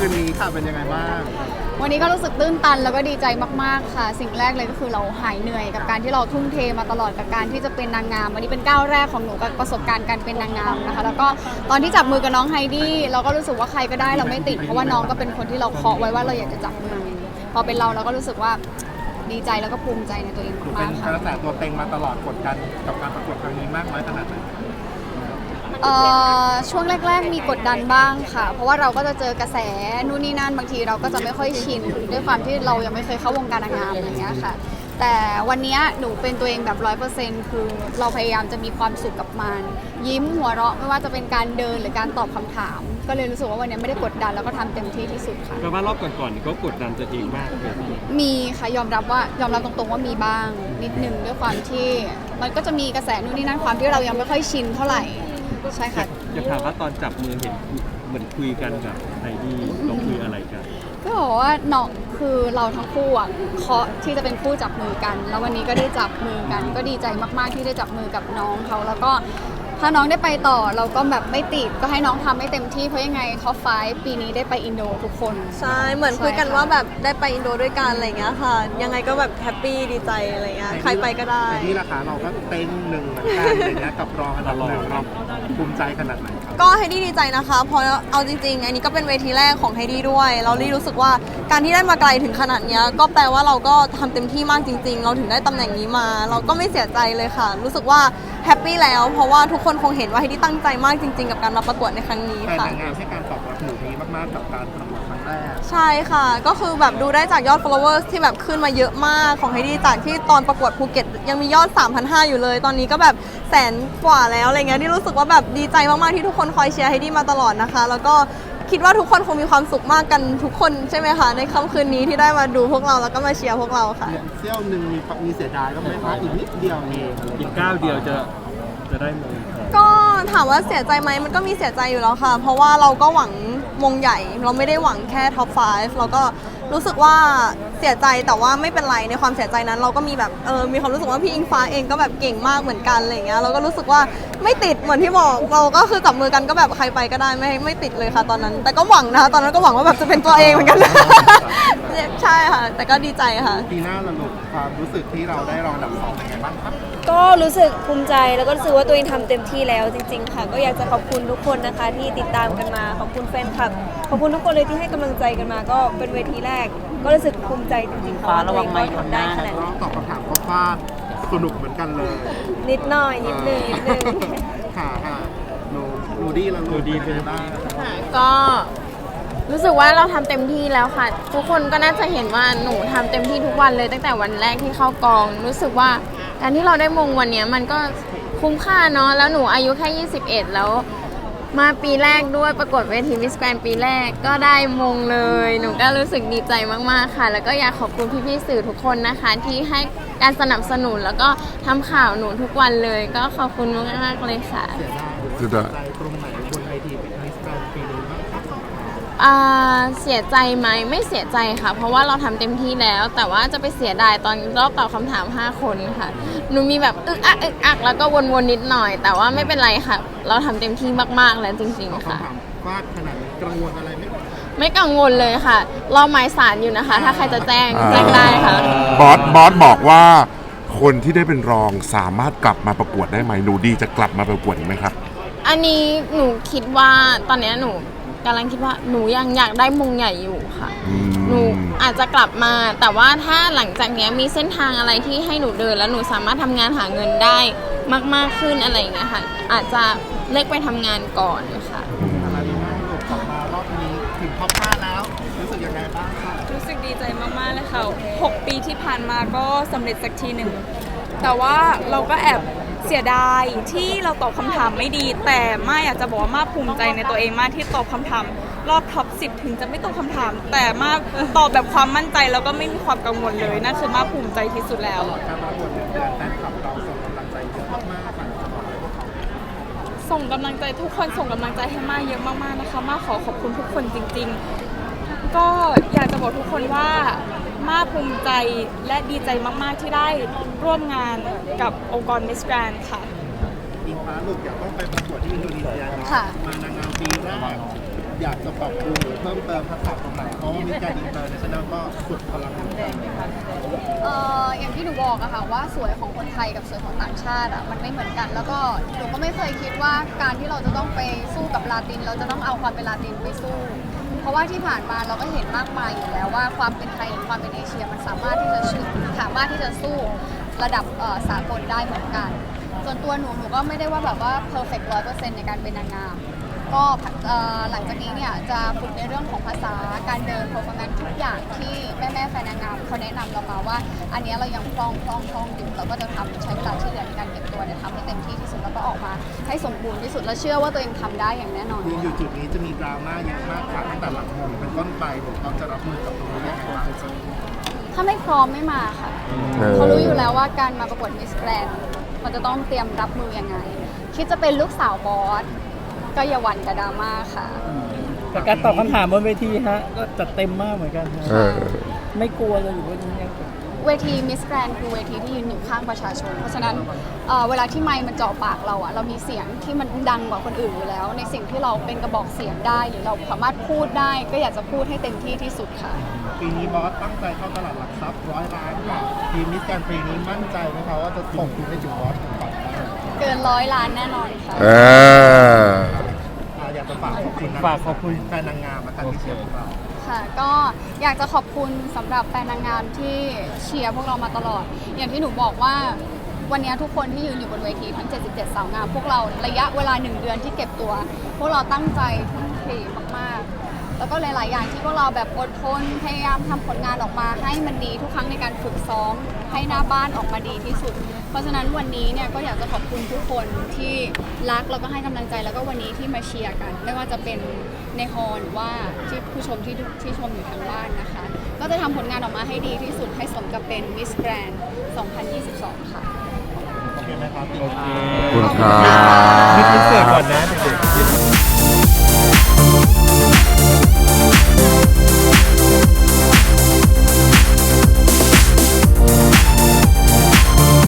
คืนนี้ค่ะเป็นยังไงบ้างวันนี้ก็รู้สึกตื้นตันแล้วก็ดีใจมากๆค่ะ สิ่งแรกเลยก็คือเราหายเหนื่อยกับการที่เราทุ่มเทมาตลอดกับการที่จะเป็นนางงาม วันนี้เป็นก้าวแรกของหนูกับประสบการณ์การเป็นนางงามนะคะ แล้วก็ตอนที่จับมือกับน้องไฮดี้เราก็รู้สึกว่าใครก็ได้เราไม่ติดเพราะว่าน้องก็เป็นคนที่เราเคาะไว้ว่าเราอยากจะจับมือ พอเป็นเราเราก็รู้สึกว่าดีใจแล้วก็ภูมิใจในตัวเองเป็มานกๆกค่ะ ระแสตัวเต็งมาตลอดกดดันกับการประกวดครั้งนี้มากน้อยขนาดไหน เอ่อช่วงแรก ๆ มีกดดันบ้างค่ะ เพราะว่าเราก็จะเจอกระแสนู่นนี่นั่นบางทีเราก็จะไม่ค่อยชินด้วยความที่เรายังไม่เคยเข้าวงการนางงามอะไรเงี้ยค่ะ แต่วันเนี้ยหนูเป็นตัวเองแบบร้อยเปอร์เซ็นต์คือเราพยายามจะมีความสุขกับมัน ยิ้มหัวเราะไม่ว่าจะเป็นการเดินหรือการตอบคำถาม ก็เลยรู้สึกว่าวันเนี้ยไม่ได้กดดันแล้วก็ทำเต็มที่ที่สุดค่ะ แปลว่ารอบก่อนๆนี่ก็กดดันตัวเองมากเลยมีค่ะยอมรับว่ายอมรับตรงๆว่ามีบ้าง นิดนึงด้วยความที่มันก็จะมีกระแสนู่นนี่นั่นความที่เรายังไม่ค่อยชินเท่าไหร่ ใช่ค่ะจะถามว่าตอนจับมือเห็นเหมือนคุยกันกับไอดีเราคุยอะไรกันก็บอกว่าน้องคือเราทั้งคู่อะเคาะที่จะเป็นคู่จับมือกัน แล้ววันนี้ก็ได้จับมือกัน ก็ดีใจมากๆที่ได้จับมือกับน้องเขาแล้วก็ ถ้าน้องได้ไปต่อเราก็แบบไม่ติดก็ให้น้องทำให้เต็มที่เพราะยังไงท็อปไฟปีนี้ได้ไปอินโดทุกคน ใช่ เหมือนคุยกันว่าแบบได้ไปอินโดด้วยกันอะไรเงี้ยค่ะ ยังไงก็แบบแฮปปี้ดีใจอะไรเงี้ย ใครไปก็ได้ในที่ราคาเราก็เต็งหนึ่งเหมือนกันอย่างเงี้ยกับรองอันดับหนึ่งเราภูมิใจขนาดไหนครับก็ไฮดี้ดีใจนะคะเพราะเอาจริง ๆ อันนี้ก็เป็นเวทีแรกของไฮดี้ด้วย เราลี่รู้สึกว่าการที่ได้มาไกลถึงขนาดเนี้ยก็แปลว่าเราก็ทำเต็มที่มากจริง ๆ เราถึงได้ตำแหน่งนี้มา เราก็ไม่เสียใจเลยค่ะ รู้สึกว่า แฮปปี้แล้ว เพราะว่าทุกคนคงเห็นว่าไฮดี้ตั้งใจมากจริง ๆ กับการมาประกวดในครั้งนี้แต่ค่ะ นางงามให้การตอบรับหนูดีมากๆกับการประกวดครั้งแรกใช่ค่ะ ก็คือแบบดูได้จากยอด followers ที่แบบขึ้นมาเยอะมากของไฮดี้จากที่ตอนประกวดภูเก็ตยังมียอด 3,500 อยู่เลย ตอนนี้ก็แบบแสนกว่าแล้วอะไรเงี้ยที่รู้สึกว่าแบบดีใจมาก ๆ ที่ทุกคนคอยเชียร์ไฮดี้มาตลอดนะคะ แล้วก็ คิดว่าทุกคนคงมีความสุขมากกันทุกคนใช่ไหมคะ ในค่ำคืนนี้ที่ได้มาดูพวกเราแล้วก็มาเชียร์พวกเราค่ะ เซี่ยวหนึ่งมีมีเสียดายก็ไหมคะอีกนิดเดียวเองอะไรอีกก้าวเดียวจะจะได้มงทองก็ถามว่าเสียใจไหมมันก็มีเสียใจอยู่แล้วค่ะ เพราะว่าเราก็หวังมงใหญ่ เราไม่ได้หวังแค่ท็อป 5 เราก็รู้สึกว่า เสียใจแต่ว่าไม่เป็นไรในความเสียใจนั้น เราก็มีแบบเออมีความรู้สึกว่าพี่อิงฟ้าเองก็แบบเก่งมากเหมือนกันอะไรอย่างเงี้ยเราก็รู้สึกว่าไม่ติดเหมือนที่บอกเราก็คือจับมือกันก็แบบใครไปก็ได้ไม่ไม่ติดเลยค่ะตอนนั้น แต่ก็หวังนะคะตอนนั้นก็หวังว่าแบบจะเป็นตัวเองเหมือนกันใช่ค่ะ แต่ก็ดีใจค่ะ ปีหน้าเราลูกความรู้สึกที่เราได้รองอันดับสองเป็นไงบ้างครับ ก็รู้สึกภูมิใจแล้วก็รู้สึกว่าตัวเองทำเต็มที่แล้วจริง ๆ ค่ะ ก็อยากจะขอบคุณทุกคนนะคะ ที่ติดตามกันมาขอบคุณแฟนคลับขอบคุณทุกคนเลยที่ให้กำลังใจกันมา ก็เป็นเวทีแรก ก็รู้สึกภูมิใจจริงๆค่ะว่าตัวเองก็ทำได้ขนาดก็นี้ตอบคำถามก็ฟาดสนุกเหมือนกันเลยนิดหน่อยนิดนึงนิดนึง ค่ะค่ะหนูหนูดีแล้วหนูดีเป็นไงบ้างค่ะก็รู้สึกว่าเราทำเต็มที่แล้วค่ะ ทุกคนก็น่าจะเห็นว่าหนูทำเต็มที่ทุกวันเลยตั้งแต่วันแรกที่เข้ากอง รู้สึกว่า การที่เราได้มงวันเนี้ยมันก็คุ้มค่าเนาะแล้วหนูอายุแค่ 21 แล้ว มาปีแรกด้วยประกวดเวทีมิสแกรนปีแรกก็ได้มงเลย หนูก็รู้สึกดีใจมากๆค่ะ แล้วก็อยากขอบคุณพี่ๆสื่อทุกคนนะคะ ที่ให้การสนับสนุนแล้วก็ทำข่าวหนูทุกวันเลย ก็ขอบคุณมากๆเลยค่ะเสียดายใจตรงไหนบนเวทีเป็นมิสแกรนด์ปีนี้บ้างครับ อ่า เสียใจไหมไม่เสียใจค่ะ เพราะว่าเราทำเต็มที่แล้ว แต่ว่าจะไปเสียดายตอนรอบตอบคำถาม 5 คนค่ะหนูมีแบบอึกอักอึกอักแล้วก็วนๆนิดหน่อย แต่ว่าไม่เป็นไรค่ะ เราทำเต็มที่มากๆแล้วจริง ๆ ค่ะคำถามฟาดขนาดนี้กังวลอะไรไหมไม่กังวลเลยค่ะรอหมายสารอยู่นะคะ ถ้าใครจะแจ้งแจ้งได้ค่ะบอสบอสบอกว่า คนที่ได้เป็นรองสามารถกลับมาประกวดได้ไหมหนูดีจะกลับมาประกวดอีกไหมครับ อันนี้หนูคิดว่าตอนเนี้ยหนู กำลังคิดว่าหนูยังอยากได้มงใหญ่อยู่ค่ะ อืม หนูอาจจะกลับมา แต่ว่าถ้าหลังจากเนี้ยมีเส้นทางอะไรที่ให้หนูเดิน แล้วหนูสามารถทำงานหาเงินได้มาก ๆขึ้นอะไรอย่างเงี้ยค่ะ อาจจะเล็กไปทำงานก่อนค่ะ อะไรดีบ้างลูกกลับมารอบนี้ถึงท็อป5แล้ว รู้สึกยังไงบ้างครับรู้สึกดีใจมากๆเลยค่ะ 6 ปีที่ผ่านมาก็สำเร็จสักทีหนึ่ง แต่ว่าเราก็แอบ เสียดายที่เราตอบคำถามไม่ดี แต่มาอยากจะบอกว่ามาภูมิใจในตัวเองมากที่ตอบคำถามรอบท็อป10ถึงจะไม่ตรงคำถาม แต่มาตอบแบบความมั่นใจแล้วก็ไม่มีความกังวลเลยนั่นคือมาภูมิใจที่สุดแล้ว การประกวดเดือนแฟนคลับเราส่งกำลังใจเยอะมากๆค่ะส่งกำลังใจทุกคนส่งกำลังใจให้มาเยอะมากๆนะคะ มาขอขอบคุณทุกคนจริง ๆ ก็อยาก บอกทุกคนว่ามาภูมิใจและดีใจมาก ๆ ที่ได้ร่วมงานกับองค์กร Miss Grand ค่ะ อิงฟ้าลูกอยากต้องไปประกวดที่อินโดนีเซียเนาะค่ะ มานางงามปีแรกอยากจะปรับปรุงหรือเพิ่มเติมทักษะตรงไหนเพราะว่ามีการอินเตอร์เนชั่นแนลก็สุดพลังเหมือนกันเอ่ออย่างที่หนูบอกอะค่ะว่าสวยของคนไทยกับสวยของต่างชาติอะมันไม่เหมือนกัน แล้วก็หนูก็ไม่เคยคิดว่าการที่เราจะต้องไปสู้กับลาติน เราจะต้องเอาความเป็นลาตินไปสู้เพ ราะว่าที่ผ่านมาเราก็เห็นมากมายอยู่แล้วว่าความเป็นไทยหรือความเป็นเอเชียมันสามารถที่จะชื่อสามารถที่จะสู้ระดับสากลได้เหมือนกัน ส่วนตัวหนูหนูก็ไม่ได้ว่าแบบว่าเพอร์เฟกต์ร้อยเปอร์เซ็นต์ในการเป็นนางงาม ก็เอ่อหลังจากนี้เนี่ยจะฝึกในเรื่องของภาษาการเดินโปรแกรมทุกอย่างที่แม่แม่ๆแฟนนางงามเขาแนะนำเรามาว่า อันเนี้ยเรายังคล่องคล่องคล่องอยู่เราก็จะทำใช้เวลาที่เหลือในการเก็บตัวเนี่ยทำให้เต็มที่ที่สุดแล้วก็ออกมา ให้สมบูรณ์ที่สุดแล้วเชื่อว่าตัวเองทำได้อย่างแน่นอน ยืนอยู่จุดนี้จะมีดราม่าเยอะมากค่ะตั้งแต่หลังมงเป็นต้นไปผมต้องจะรับมือกับตรงนี้ยังไงบ้างถ้าไม่พร้อมไม่มาค่ะ เออ เขารู้อยู่แล้วว่าการมาประกวดมิสแกรนมันจะต้องเตรียมรับมือยังไง คิดจะเป็นลูกสาวบอส ก็อย่าหวั่นกับดราม่าค่ะ แต่การตอบคำถามบนเวทีฮะก็จัดเต็มมากเหมือนกันฮะเออ ไม่กลัวเลยหรือว่ายังไงเวทีมิสแกรนคือเวทีที่ยืนอยู่ข้างประชาชน เพราะฉะนั้นเอ่อเวลาที่ไมค์มันเจาะปากเราอะเรามีเสียงที่มันดังกว่าคนอื่นอยู่แล้ว ในสิ่งที่เราเป็นกระบอกเสียงได้ หรือเราสามารถพูดได้ ก็อยากจะพูดให้เต็มที่ที่สุดค่ะ ปีนี้บอสตั้งใจเข้าตลาดหลักทรัพย์ร้อยล้านค่ะทีมมิสแกรนด์ปีนี้มั่นใจไหมคะว่าจะส่งคุณให้ถึงบอสถึงฝันได้เกินร้อยล้านแน่นอนค่ะ เอออะอยากจะ ฝากขอบคุณนะฝากขอบคุณแฟนนางงามและการที่เชียร์พวกเราค่ะก็อยากจะขอบคุณสำหรับแฟนนางงามที่เชียร์พวกเรามาตลอด อย่างที่หนูบอกว่าวันนี้ทุกคนที่ยืนอยู่บนเวทีทั้ง 77 สาวงามพวกเราระยะเวลาหนึ่งเดือนที่เก็บตัว พวกเราตั้งใจทุ่มเทมากๆ แล้วก็หลาย ๆ อย่างที่พวกเราแบบอดทนพยายามทำผลงานออกมาให้มันดีทุกครั้งในการฝึกซ้อมให้หน้าบ้านออกมาดีที่สุด เพราะฉะนั้นวันนี้เนี่ยก็อยากจะขอบคุณทุกคนที่รักแล้วก็ให้กำลังใจแล้วก็วันนี้ที่มาเชียร์กัน ไม่ว่าจะเป็นในฮอลล์หรือว่าที่ผู้ชมที่ที่ชมอยู่ทางบ้านนะคะ ก็จะทำผลงานออกมาให้ดีที่สุดให้สมกับเป็น Miss Grand 2022 ค่ะ โอเคไหมครับขอบคุณครับมิดเสิร์ตก่อนนะ